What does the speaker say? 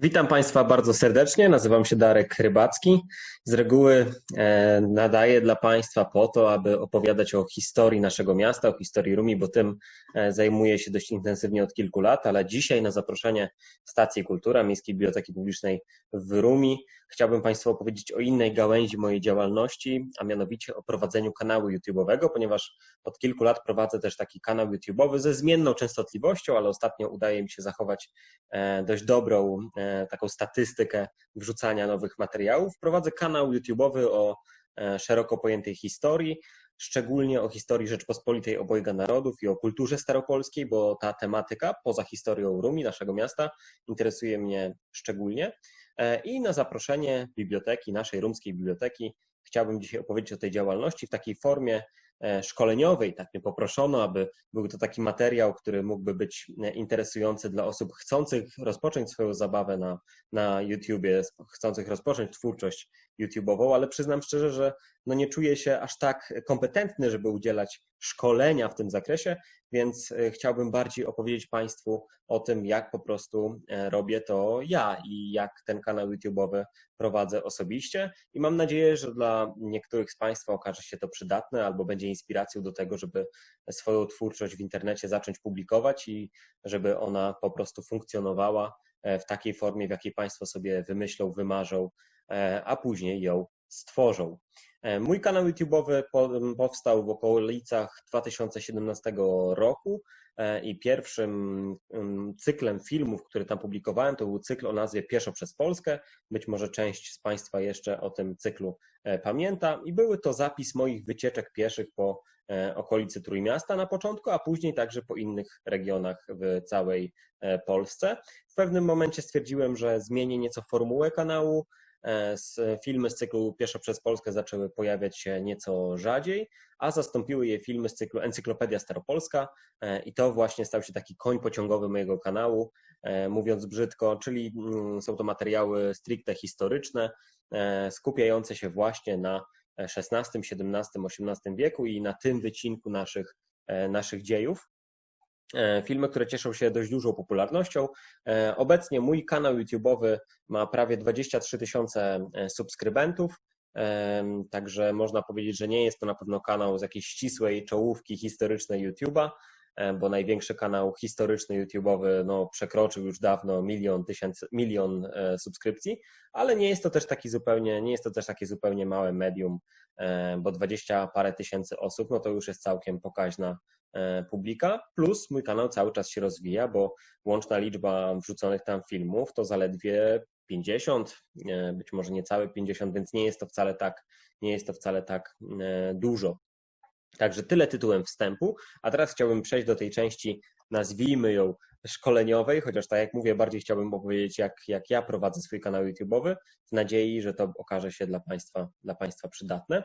Witam Państwa bardzo serdecznie. Nazywam się Darek Rybacki. Z reguły e, nadaję dla Państwa po to, aby opowiadać o historii naszego miasta, o historii Rumi, bo tym e, zajmuję się dość intensywnie od kilku lat, ale dzisiaj na zaproszenie Stacji Kultura Miejskiej Biblioteki Publicznej w Rumi chciałbym Państwu opowiedzieć o innej gałęzi mojej działalności, a mianowicie o prowadzeniu kanału YouTube'owego, ponieważ od kilku lat prowadzę też taki kanał YouTube'owy ze zmienną częstotliwością, ale ostatnio udaje mi się zachować e, dość dobrą taką statystykę wrzucania nowych materiałów. Prowadzę kanał YouTube'owy o e, szeroko pojętej historii, szczególnie o historii Rzeczpospolitej obojga narodów i o kulturze staropolskiej, bo ta tematyka poza historią Rumi, naszego miasta, interesuje mnie szczególnie. E, I na zaproszenie biblioteki, naszej rumskiej biblioteki, chciałbym dzisiaj opowiedzieć o tej działalności w takiej formie szkoleniowej. Tak mnie poproszono, aby był to taki materiał, który mógłby być e, interesujący dla osób chcących rozpocząć swoją zabawę na, na YouTubie, chcących rozpocząć twórczość YouTube'ową, ale przyznam szczerze, że no nie czuję się aż tak kompetentny, żeby udzielać szkolenia w tym zakresie, więc e, chciałbym bardziej opowiedzieć Państwu o tym, jak po prostu e, robię to ja i jak ten kanał YouTube'owy prowadzę osobiście. I mam nadzieję, że dla niektórych z Państwa okaże się to przydatne albo będzie inspiracją do tego, żeby swoją twórczość w internecie zacząć publikować i żeby ona po prostu funkcjonowała e, w takiej formie, w jakiej Państwo sobie wymyślą, wymarzą, a później ją stworzą. E, mój kanał YouTube'owy powstał w okolicach 2017 roku e, i pierwszym cyklem filmów, który tam publikowałem, to był cykl o nazwie Pieszo przez Polskę. Być może część z Państwa jeszcze o tym cyklu e, pamięta. I były to zapis moich wycieczek pieszych po okolicy Trójmiasta na początku, a później także po innych regionach w całej Polsce. W pewnym momencie stwierdziłem, że zmienię nieco formułę kanału, E, filmy z cyklu Pieszo przez Polskę zaczęły pojawiać się nieco rzadziej, a zastąpiły je filmy z cyklu Encyklopedia Staropolska e, i to właśnie stał się taki koń pociągowy mojego kanału, e, mówiąc brzydko, czyli mm, są to materiały stricte historyczne, skupiające się właśnie na XVI, XVII, XVIII wieku i na tym wycinku naszych, naszych dziejów. E, filmy, które cieszą się dość dużą popularnością. E, obecnie mój kanał YouTube'owy ma prawie 23 tysiące e, subskrybentów, także można powiedzieć, że nie jest to na pewno kanał z jakiejś ścisłej czołówki historycznej YouTube'a, bo największy kanał historyczny YouTube'owy no, przekroczył już dawno milion, tysięcy, milion subskrypcji, ale nie jest to też taki zupełnie, nie jest to też takie zupełnie małe medium, bo 20 parę tysięcy osób, no to już jest całkiem pokaźna E, publika, plus mój kanał cały czas się rozwija, bo łączna liczba wrzuconych tam filmów to zaledwie 50, e, być może niecałe 50, więc nie jest to wcale tak, nie jest to wcale tak e, dużo. Także tyle tytułem wstępu, a teraz chciałbym przejść do tej części, nazwijmy ją szkoleniowej, chociaż tak jak mówię, bardziej chciałbym opowiedzieć, jak, jak ja prowadzę swój kanał YouTube'owy, w nadziei, że to okaże się dla Państwa, dla państwa przydatne.